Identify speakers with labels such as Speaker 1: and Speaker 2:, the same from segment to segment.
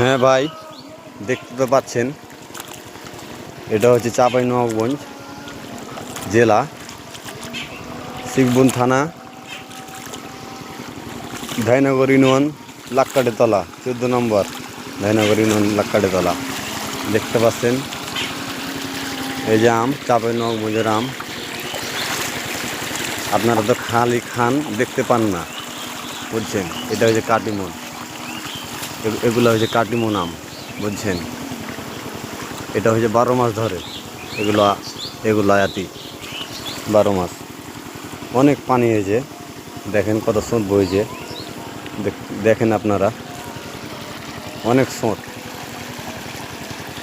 Speaker 1: হ্যাঁ ভাই, দেখতে তো পাচ্ছেন। এটা হচ্ছে চাপাই নবাবগঞ্জ জেলা শিখবুন থানা, ধাইনগর ইউনিয়ন লাক্কাটে তলা চোদ্দ নম্বর, ধাইনগর ইউনিয়ন লাক্কাটে তলা দেখতে পাচ্ছেন, এই যে আম, চাপাই নবাবগঞ্জের আম। আপনারা তো খালি খান, দেখতে পান না, বুঝছেন? এটা হচ্ছে কাটিমন। এগুলো হচ্ছে কাটিমন আম বুঝছেন? এটা হচ্ছে বারো মাস ধরে, এগুলো এগুলো আয়াতি, বারো মাস। অনেক পানি হয়েছে দেখেন কত সোঁত বইছে দেখ- দেখেন আপনারা, অনেক সোঁত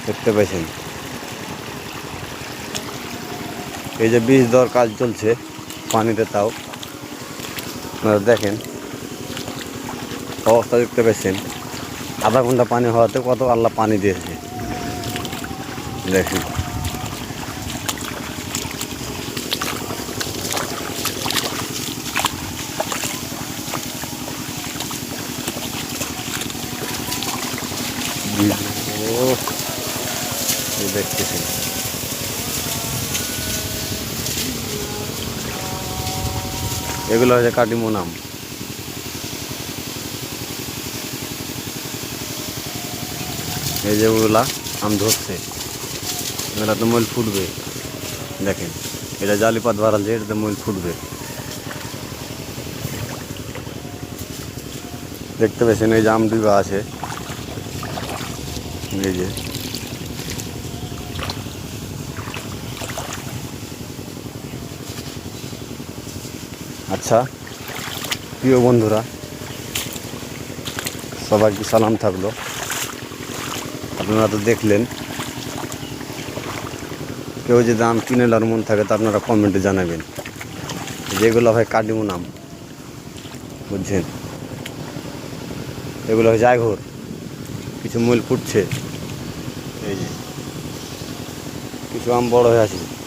Speaker 1: দেখতে পাচ্ছেন এই যে বীজ দেওয়ার কাজ চলছে, পানিতে তাও, আপনারা দেখেন, অবস্থা দেখতে পাচ্ছেন আধা ঘণ্টা পানি হওয়াতে কত আল্লাহ পানি দিয়েছে। দেখেন। এই এগুলো হচ্ছে কাটিমো নাম। এই যে ওগুলা আম ধরছে। এগুলা তো মইল ফুটবে। দেখেন, এটা জালিপাত বাড়াল যে এটাতে মইল ফুটবে। দেখতে পেয়েছেন এই যে আম ডিবা আছে। এই যে। আচ্ছা প্রিয় বন্ধুরা, সবাইকে সালাম থাকল। আপনারা তো দেখলেন। কেউ যদি আম কিনে নেওয়ার মন থাকে তো আপনারা কমেন্টে জানাবেন। যেগুলো হয় কাটিমু আম বুঝছেন? এগুলো হয় জায়ঘর কিছু মূল ফুটছে। এই যে, কিছু আম বড় হয়ে আছে।